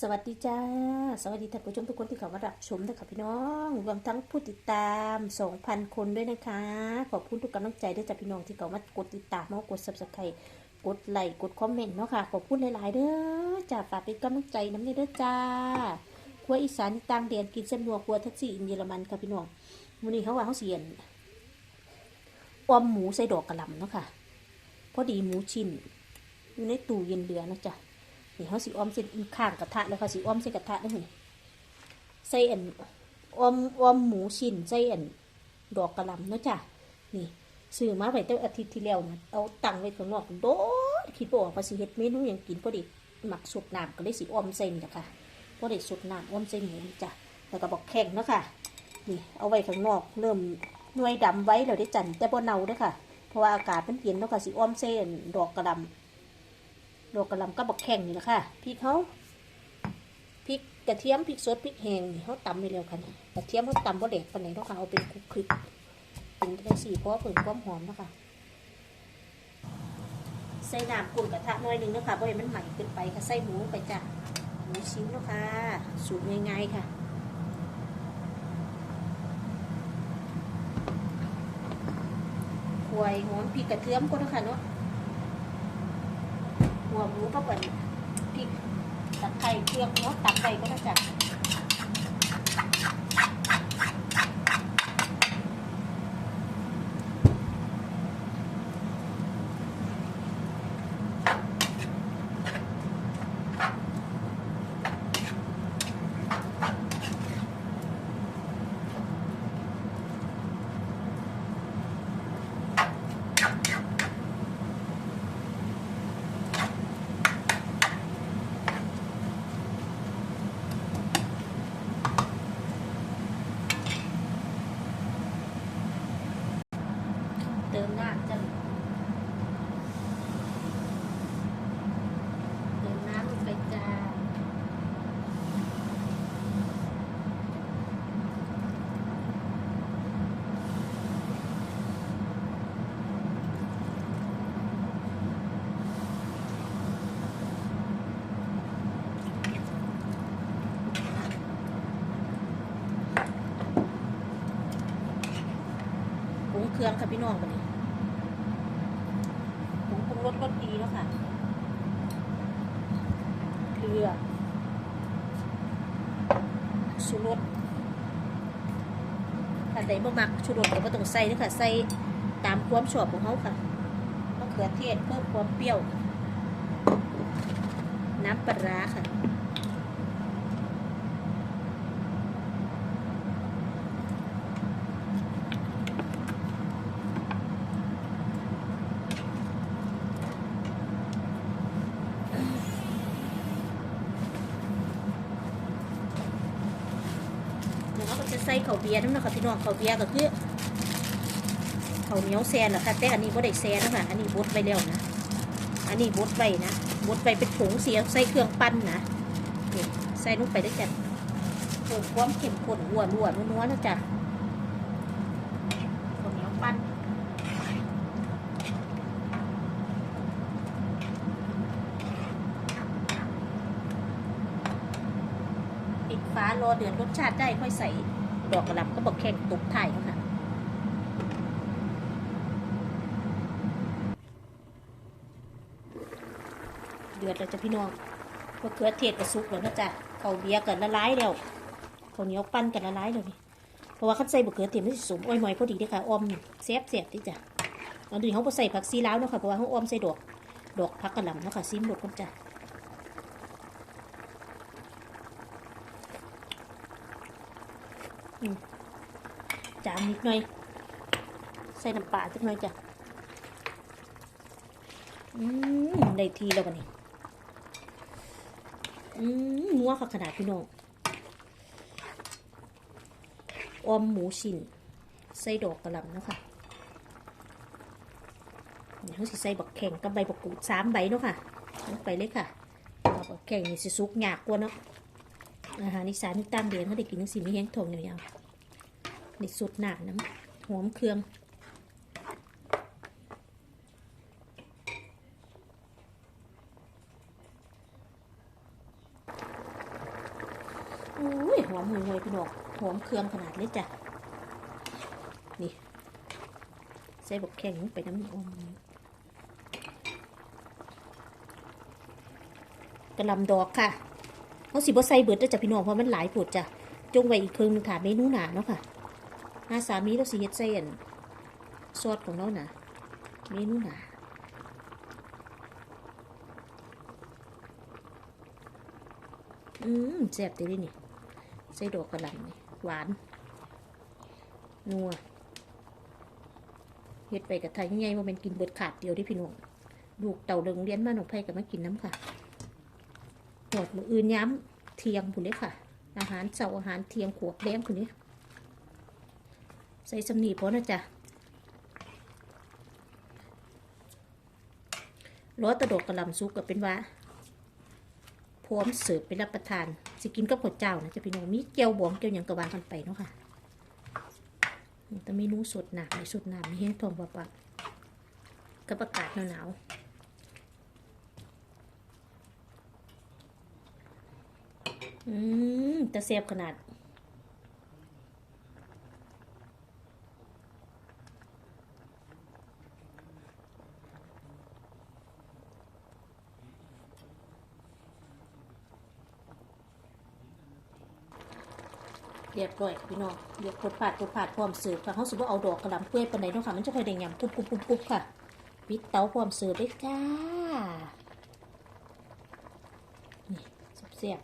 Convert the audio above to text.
สวัสดีจ้า สวัสดีท่านผู้ชมทุกคนที่เข้ามารับชมนะคะพี่น้องรวมทั้งผู้ติดตาม 2,000 คนด้วยนะคะ ขอบคุณทุกกำลังใจด้วยจ้ะพี่น้องที่เข้ามากดติดตามมากด subscribe กดไลค์กดคอมเมนต์เนาะค่ะขอบคุณหลาย ๆ เด้อจ้าฝากเป็นกำลังใจน้ำเด้อจ้าครัวอีสานต่างแดนกินเส้นนัวครัวท็กซี่อินเยอรมันค่ะพี่น้องวันนี้เขาว่าเขาเสียนออมหมูใส่ดอกกระหล่ำเนาะค่ะพอดีหมูชิ้นอยู่ในตู้เย็นเหลือนะจ๊ะ นี่เขาสิอ้อมเส้นข้างกระทะแล้วค่ะสิอ้อมเส้นกระทะได้ไหมใส่อันอ้อมอ้อมหมูชิ้นใส่อันดอกกระลำเนาะจ้ะนี่ซื้อมาไปตั้งอาทิตย์ที่แล้วนะเอาตังไว้ข้างนอกโดดคิดบอกว่าสิเฮ็ดเมนูหยังกินพอดีหมักสุดน้ำก็เลยสิอ้อมเส้นจ้ะค่ะพอดีสุดน้ำอ้อมเส้นหมูจ้ะแล้วก็บอกแข็งเนาะค่ะนี่เอาไว้ข้างนอกเริ่มหน่วยดำไว้แล้วได้จันแต่บ่เน่าเด้อค่ะ เพราะว่าอากาศมันเย็นเนาะค่ะสิอ้อมเส้นดอกกระลำ ดอกกระลำก็บักแข็งนี่แหละค่ะพริกเขาพริกกระเทียมพริกสดพริกแห้งนี่เขาตำไปเร็วค่ะกระเทียมเขาตำบ่เด็กปานไหนเนาะค่ะเอาเป็นคลุกคลิกเป็นได้สี่เพราะเพิ่มความหอมนะคะใส่น้ำกุ่นกระทะหน่อยหนึงนะคะเพราะมันใหม่เกินไปค่ะใส่หมูไปจ้ะหมูชิ้นนะคะสูตรง่ายๆค่ะควายหอมพริกกระเทียมก็นะคะเนาะ หัวหมูก็เป็นพริกตะไคร้เครื่องเนาะตับไปก็ได้จ้ะ ติมน้ำจ้ะเติมน้ำลงไปจ้าปรุงเครื่องค่ะพี่น้องกันนี้ รสก็ดีแล้วค่ะ เกลือชูรสถ้าใดบ่มักชูรสก็บ่ต้องใส่เด้อค่ะ ใส่ตามความชอบของเขาค่ะมะเขือเทศเพิ่มความเปรี้ยว น้ำปลาร้าค่ะ เดี๋ยว เขาเบียร์น้ำนะคะพี่น้องข้าเบียร์ก็คือข้าเหนียวแซนหละค่ะแต่อันนี้บ่ได้แซนนะคะอันนี้บดไว้แล้วนะอันนี้บดไว้นะบดไว้เป็นผงเสียใส่เครื่องปั้นนะนี่ใส่ลงไปได้จ้ะเพิ่มความเข้มข้นอ้วนอ้วนนัวๆนะจ๊ะข้าวเหนียวปั้นปิดฟ้ารอเดือดรสชาติได้ค่อยใส่ ดอกกระหล่ำก็บอกแข่งตุกไทยค่ะเดือดแล้วจ้ะพี่น้องมะเขือเทศกระซุกแล้วนะจ๊ะข้าเบียร์กันละลายแล้วข้าเหนียวปั้นกันละลายแล้วนี่เพราะว่าเขาใส่มะเขือเทศไม่สิสมอ้อยหมอยพอดีเด้อค่ะออมแซ่บแซ่บที่จ้ะเอาดูเขาใส่ผักซีลาวเนาะค่ะเพราะว่าเขาออมใส่ดอกดอกผักกระหล่ำเนาะค่ะซิมรสกันจ้ะอืม จามนิดหน่อย ใส่น้ำปลาจักหน่อยจ้ะอืมได้ทีแล้ววันนี้อืมนัวค่ะขนาดพี่น้องออมหมูชิ้นใส่ดอกกระหล่ำเนาะค่ะนี่เขาสิใส่บักแข่งกับใบบักกูดสามใบเนาะค่ะลงไปเลยค่ะบักแข่งนี่สิซุกยากกว่าเนาะ อาหารอีสานนี่ตามเดือนเขาได้กินทั้งสิ่งไม่แห้งทงอย่างเดียวนี่สุดหนาน้ำหอมเครื่องอุ้ยหอมห่วยๆพี่น้องหอมเครื่องขนาดเลยจ้ะนี่ใส่บกแข็งไปน้ำอมกระลำดอกค่ะ เขาสิบ่ใส่เบิดแล้วจ้ะพี่น้องเพราะมันหลายปวดจ้ะจงไว้อีกครึ่งหนึงถามเมนูหนาเนาะค่ะหาสามีเราสิเฮ็ดใส่อันซอสของเรานะเมนูหนาอืมแซ่บดีเลยนี่ใส่ดอกกระหล่ำนี่หวาน นัวเฮ็ดไปกับไทยยังไงว่าเป็นกินเบิดขาดเดียวที่พี่น้องลูกเต่าเดิงเลี้ยนมาหนองไผ่กับมากินน้ำค่ะ หอดมืออื่นย้ำเทียงผุนเลยค่ะ อาหารเสาอาหารเทียงขวบแดงผุนนี้ใส่สำนีพอนะจ๊ะร้อตะดอกกระลำซุกกับเป็นว่าพร้อมเสิร์ฟไปรับประทาน สิกินกับข้าวเจ้านะจะพี่น้องมีเกี๊ยวบองเกี๊ยวหยังกระวางกันไปเนาะค่ะแต่เมนูสดหนักในสดหนักมีให้ทองปะปะกับอากาศหนาวๆ อืมแต่เสียบขนาด เรียบร้อยค่ะพี่น้องเรียบพดผาดพดผาดพร้อมเสิร์ฟค่ะเขาสิว่าเอาดอกกระหล่ำเปื่อยปานใดเนาะค่ะ มันจะค่อยได้ยำปุ๊บปุ๊บปุ๊บปุ๊บค่ะปิดเตาพร้อมเสิร์ฟเลยจ้า นี่เสียบ